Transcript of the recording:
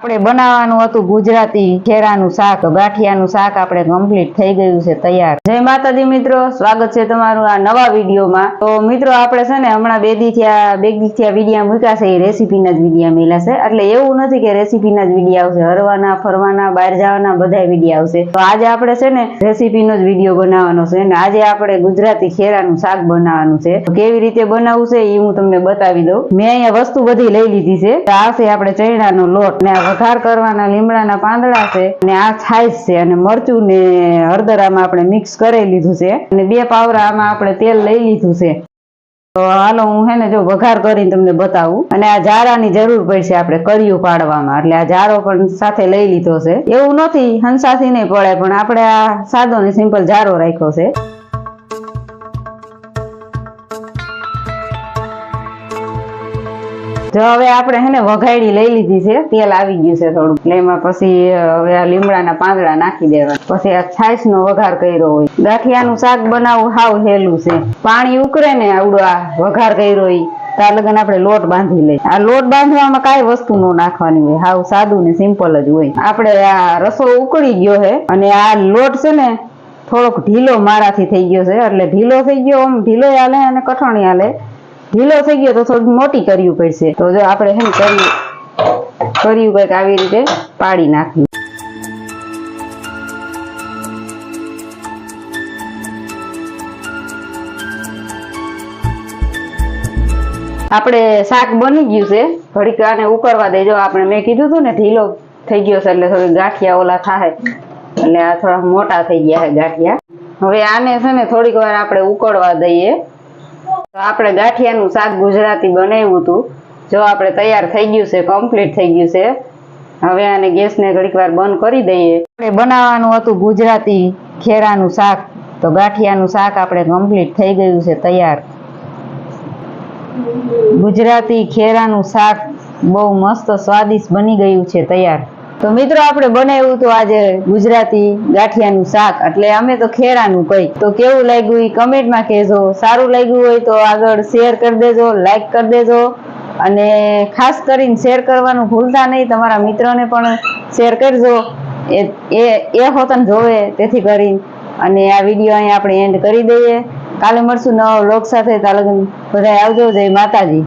આપણે બનાવવાનું હતું ગુજરાતી ખેરાનું શાક, ગાંઠિયાનું શાક આપણે કમ્પ્લીટ થઈ ગયું છે, તૈયાર. જય માતાજી મિત્રો, સ્વાગત છે તમારું આ નવા વિડીયોમાં. તો મિત્રો, આપણે છે ને હમણાં બે દી બે દી વિડીયા મૂક્યા છે, એ રેસીપીના જ વિડીયા મેલા છે. એટલે એવું નથી કે રેસીપીના જ વિડીયા આવશે. હરવાના, ફરવાના, બહાર જવાના, બધા વિડીયા આવશે. તો આજે આપણે છે ને રેસીપીનો જ વીડિયો બનાવવાનો છે અને આજે આપણે ગુજરાતી ખેરાનું શાક બનાવવાનું છે. કેવી રીતે બનાવવું છે એ હું તમને બતાવી દઉં. મેં અહીંયા વસ્તુ બધી લઈ લીધી છે. આ છે આપણે ચૈણાનો લોટ ને વઘાર કરવાના લીમડાના પાંદડા છે અને આ છાશ છે અને મરચું ને હળદર આમાં આપણે મિક્સ કરી લીધું છે અને બે પાવરા આમાં આપણે તેલ લઈ લીધું છે. તો હાલો હું હે ને જો વઘાર કરીને તમને બતાવું. અને આ જારાની જરૂર પડશે આપણે કર્યું પાડવામાં. એટલે આ જારો પણ સાથે લઈ લીધો છે. એવું નથી, હંસાથી નહીં પડે પણ આપણે આ સાદો ને સિમ્પલ જારો રાખ્યો છે. જો હવે આપણે હે ને વઘાડી લઈ લીધી છે. તેલ આવી ગયું છે થોડું એટલે એમાં પછી હવે આ લીમડાના પાંદડા નાખી દેવા પછી આ છાશ નો વઘાર કર્યો હોય. ગાંઠિયાનું શાક બનાવવું હાવ હેલું છે. પાણી ઉકળે ને આવડો આ વઘાર કર્યો હોય ત્યાં લગન આપણે લોટ બાંધી લઈએ. આ લોટ બાંધવામાં કાંઈ વસ્તુ નો નાખવાની હોય. હાવ સાદું ને સિમ્પલ જ હોય. આપણે આ રસો ઉકળી ગયો છે, અને આ લોટ છે ને થોડોક ઢીલો મારાથી થઈ ગયો છે. એટલે ઢીલો થઈ ગયો, આમ ઢીલો હાલે અને કઠણી હાલે ઢીલો થઈ ગયો તો થોડું મોટી કરવી પડશે. તો જો આપણે છે ને કર્યું કંઈક આવી રીતે પાડી નાખ્યું આપણે શાક બની ગયું છે. ઘડીક આને ઉકળવા દેજો આપણે મેં કીધું હતું ને, ઢીલો થઈ ગયો છે એટલે થોડી ગાંઠિયા ઓલા થાય એટલે આ થોડા મોટા થઈ ગયા છે ગાંઠિયા. હવે આને છે ને થોડીક વાર આપણે ઉકળવા દઈએ. તો આપણે ગાંઠિયાનું શાક ગુજરાતી બનાવ્યું હતું. જો આપણે તૈયાર થઈ ગયું છે કમ્પ્લીટ થઈ ગયું છે, હવે આને ગેસને ઘડીક વાર બંધ કરી દઈએ. આપણે બનાવવાનું હતું ગુજરાતી ખેરાનું શાક. તો ગાંઠિયાનું શાક આપણે કમ્પ્લીટ થઈ ગયું છે, તૈયાર. ગુજરાતી ખેરાનું શાક બહુ મસ્ત સ્વાદિષ્ટ બની ગયું છે, તૈયાર. તો મિત્રો, આપણે બનાવ્યું તો આજે ગુજરાતી ગાંઠિયાનું શાક. એટલે અમે તો ખેરાનું કઈ. તો કેવું લાગ્યું એ કમેન્ટમાં કહેજો. સારું લાગ્યું હોય તો આગળ શેર કરી દેજો લાઈક કરી દેજો. અને ખાસ કરીને શેર કરવાનું ભૂલતા નહીં. તમારા મિત્રોને પણ શેર કરજો. એ એ હોતન જોવે તેથી કરીને. અને આ વીડિયો અહીંયા આપણે એન્ડ કરી દઈએ. કાલે મળશું નવા વ્લોગ સાથે. તાલગન બધા આવજો. જય માતાજી.